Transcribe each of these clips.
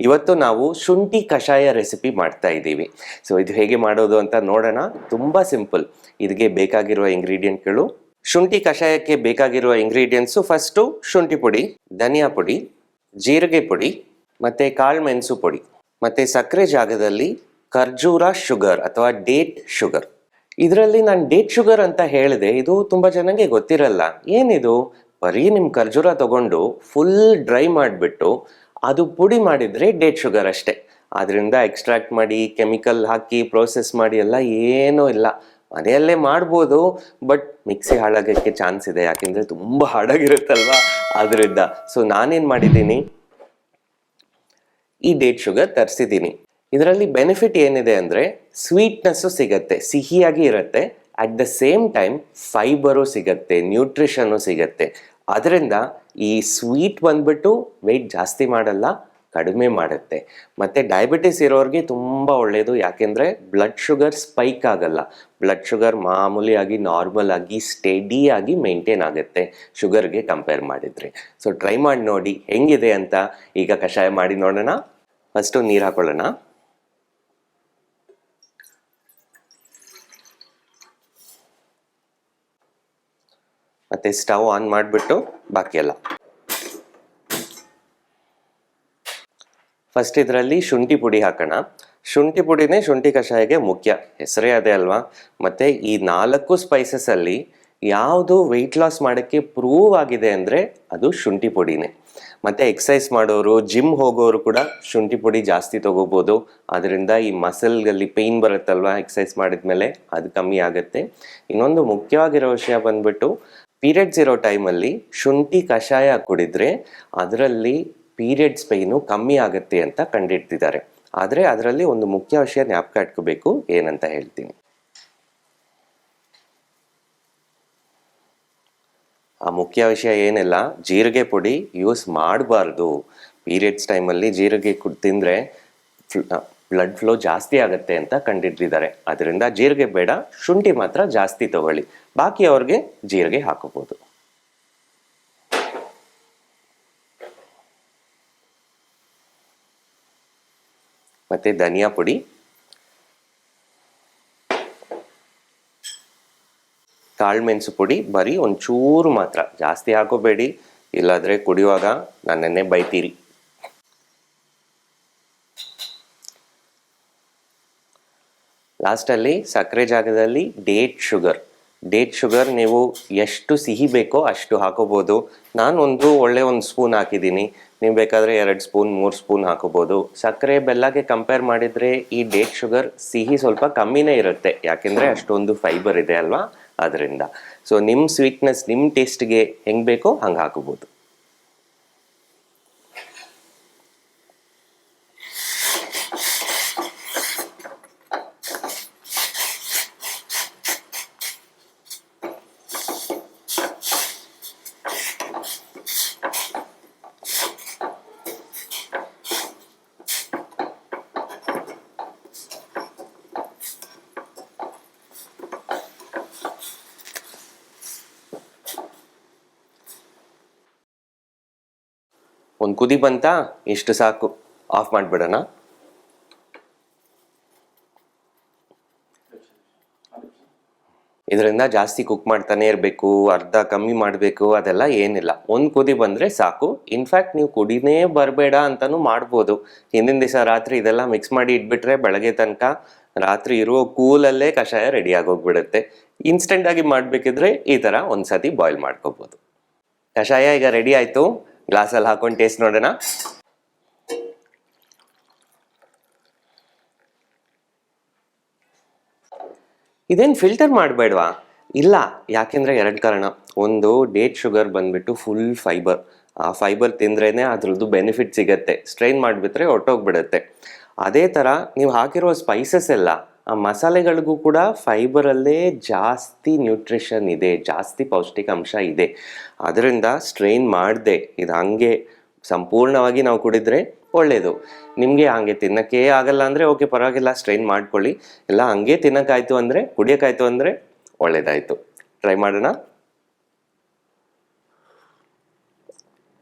ಇವತ್ತು ನಾವು ಶುಂಠಿ ಕಷಾಯ ರೆಸಿಪಿ ಮಾಡ್ತಾ ಇದ್ದೀವಿ. ಸೊ ಇದು ಹೇಗೆ ಮಾಡೋದು ಅಂತ ನೋಡೋಣ. ತುಂಬ ಸಿಂಪಲ್. ಇದಕ್ಕೆ ಬೇಕಾಗಿರುವ ಇಂಗ್ರೀಡಿಯೆಂಟ್ಗಳು ಶುಂಠಿ ಕಷಾಯಕ್ಕೆ ಬೇಕಾಗಿರುವ ಇಂಗ್ರೀಡಿಯೆಂಟ್ಸು ಫಸ್ಟು ಶುಂಠಿ ಪುಡಿ, ಧನಿಯಾ ಪುಡಿ, ಜೀರಿಗೆ ಪುಡಿ, ಮತ್ತು ಕಾಳು ಮೆಣಸು ಪುಡಿ, ಮತ್ತು ಸಕ್ಕರೆ ಜಾಗದಲ್ಲಿ ಖರ್ಜೂರ ಶುಗರ್ ಅಥವಾ ಡೇಟ್ ಶುಗರ್ ಇದರಲ್ಲಿ ನಾನು ಡೇಟ್ ಶುಗರ್ ಅಂತ ಹೇಳಿದೆ. ಇದು ತುಂಬ ಜನಕ್ಕೆ ಗೊತ್ತಿರಲ್ಲ. ಏನಿದು? ಬರೀ ನಿಮ್ಮ ಖರ್ಜೂರ ತಗೊಂಡು ಫುಲ್ ಡ್ರೈ ಮಾಡಿಬಿಟ್ಟು ಅದು ಪುಡಿ ಮಾಡಿದರೆ ಡೇಟ್ ಶುಗರ್ ಅಷ್ಟೇ. ಅದರಿಂದ ಎಕ್ಸ್ಟ್ರಾಕ್ಟ್ ಮಾಡಿ ಕೆಮಿಕಲ್ ಹಾಕಿ ಪ್ರೋಸೆಸ್ ಮಾಡಿ ಎಲ್ಲ ಏನೂ ಇಲ್ಲ. ಮನೆಯಲ್ಲೇ ಮಾಡ್ಬೋದು ಬಟ್ ಮಿಕ್ಸಿ ಹಾಳಾಗೋಕ್ಕೆ ಚಾನ್ಸ್ ಇದೆ. ಯಾಕೆಂದರೆ ತುಂಬ ಹಾಳಾಗಿರುತ್ತಲ್ವಾ? ಅದರಿಂದ ಸೊ ನಾನೇನು ಮಾಡಿದ್ದೀನಿ? ಈ ಡೇಟ್ ಶುಗರ್ ತರಿಸಿದ್ದೀನಿ. ಇದರಲ್ಲಿ ಬೆನಿಫಿಟ್ ಏನಿದೆ ಅಂದರೆ ಸ್ವೀಟ್ನೆಸ್ಸು ಸಿಗತ್ತೆ. ಸಿಹಿಯಾಗಿ ಇರುತ್ತೆ. At the same time fibre ಸಿಗತ್ತೆ. ನ್ಯೂಟ್ರಿಷನ್ನು ಸಿಗತ್ತೆ. ಅದರಿಂದ ಈ ಸ್ವೀಟ್ ಬಂದ್ಬಿಟ್ಟು ವೆಯ್ಟ್ ಜಾಸ್ತಿ ಮಾಡಲ್ಲ, ಕಡಿಮೆ ಮಾಡುತ್ತೆ. ಮತ್ತು ಡಯಾಬಿಟಿಸ್ ಇರೋರಿಗೆ ತುಂಬ ಒಳ್ಳೆಯದು ಯಾಕೆಂದರೆ ಬ್ಲಡ್ ಶುಗರ್ ಸ್ಪೈಕ್ ಆಗಲ್ಲ. ಬ್ಲಡ್ ಶುಗರ್ ಮಾಮೂಲಿಯಾಗಿ ನಾರ್ಮಲ್ ಆಗಿ ಸ್ಟೆಡಿ ಆಗಿ ಮೇಂಟೈನ್ ಆಗುತ್ತೆ. ಶುಗರ್ಗೆ ಕಂಪೇರ್ ಮಾಡಿದರೆ. ಸೊ ಟ್ರೈ ಮಾಡಿ ನೋಡಿ ಹೆಂಗಿದೆ ಅಂತ ಈಗ ಕಷಾಯ ಮಾಡಿ ನೋಡೋಣ. ಫಸ್ಟು ನೀರು ಹಾಕೊಳ್ಳೋಣ. ಮತ್ತೆ ಸ್ಟವ್ ಆನ್ ಮಾಡಿಬಿಟ್ಟು ಬಾಕಿ ಎಲ್ಲ. ಫಸ್ಟ್ ಇದರಲ್ಲಿ ಶುಂಠಿ ಪುಡಿ ಹಾಕೋಣ. ಶುಂಠಿ ಪುಡಿನೇ ಶುಂಠಿ ಕಷಾಯಕ್ಕೆ ಮುಖ್ಯ. ಹೆಸರೇ ಅದೇ ಅಲ್ವಾ? ಮತ್ತೆ ಈ ನಾಲ್ಕು ಸ್ಪೈಸಸಲ್ಲಿ ಯಾವುದು ವೆಯ್ಟ್ ಲಾಸ್ ಮಾಡೋಕ್ಕೆ ಪ್ರೂವ್ ಆಗಿದೆ ಅಂದರೆ ಅದು ಶುಂಠಿ ಪುಡಿನೇ. ಮತ್ತು ಎಕ್ಸಸೈಸ್ ಮಾಡೋರು ಜಿಮ್ ಹೋಗೋರು ಕೂಡ ಶುಂಠಿ ಪುಡಿ ಜಾಸ್ತಿ ತೊಗೋಬೋದು. ಅದರಿಂದ ಈ ಮಸಲ್ಗಲ್ಲಿ ಪೇಯ್ನ್ ಬರುತ್ತಲ್ವ ಎಕ್ಸಸೈಸ್ ಮಾಡಿದ್ಮೇಲೆ? ಅದು ಕಮ್ಮಿ ಆಗುತ್ತೆ. ಇನ್ನೊಂದು ಮುಖ್ಯವಾಗಿರೋ ವಿಷಯ ಬಂದ್ಬಿಟ್ಟು ಪೀರಿಯಡ್ಸ್ ಇರೋ ಟೈಮಲ್ಲಿ ಶುಂಠಿ ಕಷಾಯ ಕುಡಿದ್ರೆ ಅದರಲ್ಲಿ ಪೀರಿಯಡ್ಸ್ ಪೈನು ಕಮ್ಮಿ ಆಗುತ್ತೆ ಅಂತ ಕಂಡಿಡ್ತಿದ್ದಾರೆ ಆದರೆ ಅದರಲ್ಲಿ ಒಂದು ಮುಖ್ಯ ವಿಷಯ ಜ್ಞಾಪಕ ಇಟ್ಕೋಬೇಕು, ಏನಂತ ಹೇಳ್ತೀನಿ. ಆ ಮುಖ್ಯ ವಿಷಯ ಏನಿಲ್ಲ, ಜೀರಿಗೆ ಪುಡಿ ಯೂಸ್ ಮಾಡಬಾರ್ದು. ಪೀರಿಯಡ್ಸ್ ಟೈಮಲ್ಲಿ ಜೀರಿಗೆ ತಿಂದರೆ ಬ್ಲಡ್ ಫ್ಲೋ ಜಾಸ್ತಿ ಆಗುತ್ತೆ ಅಂತ ಕಂಡಿಡ್ದಿದ್ದಾರೆ ಅದರಿಂದ ಜೀರಿಗೆ ಬೇಡ, ಶುಂಠಿ ಮಾತ್ರ ಜಾಸ್ತಿ ತಗೊಳ್ಳಿ. ಬಾಕಿ ಅವ್ರಿಗೆ ಜೀರಿಗೆ ಹಾಕೋಬೋದು ಮತ್ತೆ ಧನಿಯಾ ಪುಡಿ. ಕಾಳುಮೆಣಸು ಪುಡಿ, ಬರೀ ಒಂಚೂರು ಮಾತ್ರ. ಜಾಸ್ತಿ ಹಾಕೋಬೇಡಿ. ಇಲ್ಲಾದ್ರೆ ಕುಡಿಯುವಾಗ ನನ್ನನ್ನೇ ಬೈತೀರಿ. ಲಾಸ್ಟಲ್ಲಿ ಸಕ್ಕರೆ ಜಾಗದಲ್ಲಿ ಡೇಟ್ ಶುಗರ್ ಡೇಟ್ ಶುಗರ್ ನೀವು ಎಷ್ಟು ಸಿಹಿ ಬೇಕೋ ಅಷ್ಟು ಹಾಕೋಬೋದು. ನಾನು ಒಂದು ಒಳ್ಳೆ ಒಂದು ಸ್ಪೂನ್ ಹಾಕಿದ್ದೀನಿ. ನೀವು ಬೇಕಾದರೆ ಎರಡು ಸ್ಪೂನ್ ಮೂರು ಸ್ಪೂನ್ ಹಾಕೋಬೋದು. ಸಕ್ಕರೆ ಬೆಲ್ಲಗೆ ಕಂಪೇರ್ ಮಾಡಿದರೆ ಈ ಡೇಟ್ ಶುಗರ್ ಸಿಹಿ ಸ್ವಲ್ಪ ಕಮ್ಮಿನೇ ಇರುತ್ತೆ. ಯಾಕೆಂದರೆ ಅಷ್ಟೊಂದು ಫೈಬರ್ ಇದೆ ಅಲ್ವಾ? ಅದರಿಂದ ಸೊ ನಿಮ್ಮ ಸ್ವೀಟ್ನೆಸ್ ನಿಮ್ಮ ಟೇಸ್ಟ್ಗೆ ಹೆಂಗೆ ಬೇಕೋ ಹಂಗೆ ಹಾಕೋಬೋದು. ಒಂದು ಕುದಿ ಬಂತಾ, ಇಷ್ಟು ಸಾಕು. ಆಫ್ ಮಾಡಿಬಿಡೋಣ. ಇದರಿಂದ ಜಾಸ್ತಿ ಕುಕ್ ಮಾಡ್ತಾನೆ ಇರಬೇಕು, ಅರ್ಧ ಕಮ್ಮಿ ಮಾಡಬೇಕು, ಅದೆಲ್ಲ ಏನಿಲ್ಲ. ಒಂದು ಕುದಿ ಬಂದರೆ ಸಾಕು. ಇನ್ಫ್ಯಾಕ್ಟ್ ನೀವು ಕುಡಿನೇ ಬರಬೇಡ ಅಂತಲೂ ಮಾಡ್ಬೋದು. ಹಿಂದಿನ ದಿವಸ ರಾತ್ರಿ ಇದೆಲ್ಲ ಮಿಕ್ಸ್ ಮಾಡಿ ಇಟ್ಬಿಟ್ರೆ ಬೆಳಗ್ಗೆ ತನಕ ರಾತ್ರಿ ಇರುವ ಕೂಲಲ್ಲೇ ಕಷಾಯ ರೆಡಿ ಆಗೋಗ್ಬಿಡುತ್ತೆ. ಇನ್ಸ್ಟೆಂಟಾಗಿ ಮಾಡಬೇಕಿದ್ರೆ ಈ ಥರ ಒಂದು ಸತಿ ಬಾಯ್ಲ್ ಮಾಡ್ಕೋಬೋದು. ಕಷಾಯ ಈಗ ರೆಡಿ ಆಯಿತು. ಗ್ಲಾಸಲ್ಲಿ ಹಾಕೊಂಡು ಟೇಸ್ಟ್ ನೋಡೋಣ. ಇದೇನು ಫಿಲ್ಟರ್ ಮಾಡಬೇಡ್ವಾ? ಇಲ್ಲ, ಯಾಕೆಂದರೆ ಎರಡು ಕಾರಣ. ಒಂದು, ಡೇಟ್ ಶುಗರ್ ಬಂದ್ಬಿಟ್ಟು ಫುಲ್ ಫೈಬರ್. ಆ ಫೈಬರ್ ತಿಂದ್ರೇ ಅದ್ರದ್ದು ಬೆನಿಫಿಟ್ ಸಿಗತ್ತೆ. ಸ್ಟ್ರೈನ್ ಮಾಡಿಬಿಟ್ರೆ ಹೊಟ್ಟೋಗ್ಬಿಡುತ್ತೆ ಅದೇ ಥರ ನೀವು ಹಾಕಿರೋ ಸ್ಪೈಸಸ್ ಎಲ್ಲ ಮಸಾಲೆಗಳಿಗೂ ಕೂಡ ಫೈಬರಲ್ಲೇ ಜಾಸ್ತಿ ನ್ಯೂಟ್ರಿಷನ್ ಇದೆ, ಜಾಸ್ತಿ ಪೌಷ್ಟಿಕಾಂಶ ಇದೆ. ಅದರಿಂದ ಸ್ಟ್ರೈನ್ ಮಾಡದೆ, ಇದು ಹಂಗೆ ಸಂಪೂರ್ಣವಾಗಿ ನಾವು ಕುಡಿದ್ರೆ ಒಳ್ಳೆಯದು ನಿಮಗೆ ಹಂಗೆ ತಿನ್ನೋಕ್ಕೆ ಆಗಲ್ಲ ಅಂದರೆ ಓಕೆ, ಪರವಾಗಿಲ್ಲ, ಸ್ಟ್ರೈನ್ ಮಾಡ್ಕೊಳ್ಳಿ. ಇಲ್ಲ, ಹಂಗೆ ತಿನ್ನೋಕ್ಕಾಯ್ತು ಅಂದರೆ, ಕುಡಿಯೋಕ್ಕಾಯ್ತು ಅಂದರೆ ಒಳ್ಳೆಯದಾಯಿತು ಟ್ರೈ ಮಾಡೋಣ.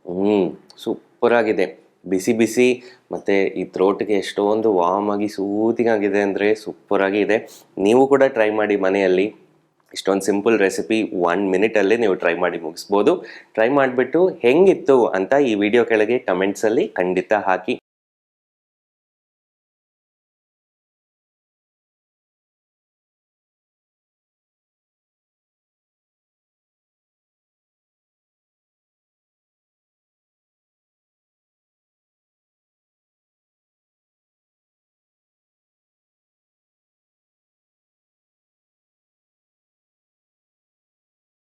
ಹ್ಞೂ ಸೂಪರಾಗಿದೆ. ಬಿಸಿ ಬಿಸಿ, ಮತ್ತು ಈ ಥ್ರೋಟ್ಗೆ ಎಷ್ಟೊಂದು ವಾಮ್ ಆಗಿ ಸೂತಿಂಗ್ ಆಗಿದೆ ಅಂದರೆ ಸೂಪರಾಗಿ ಇದೆ. ನೀವು ಕೂಡ ಟ್ರೈ ಮಾಡಿ ಮನೆಯಲ್ಲಿ. ಇಷ್ಟೊಂದು ಸಿಂಪಲ್ ರೆಸಿಪಿ ಒನ್ ಮಿನಿಟಲ್ಲಿ ನೀವು ಟ್ರೈ ಮಾಡಿ ಮುಗಿಸ್ಬೋದು. ಟ್ರೈ ಮಾಡಿಬಿಟ್ಟು ಹೆಂಗಿತ್ತು ಅಂತ ಈ ವಿಡಿಯೋ ಕೆಳಗೆ ಕಮೆಂಟ್ಸಲ್ಲಿ ಖಂಡಿತ ಹಾಕಿ.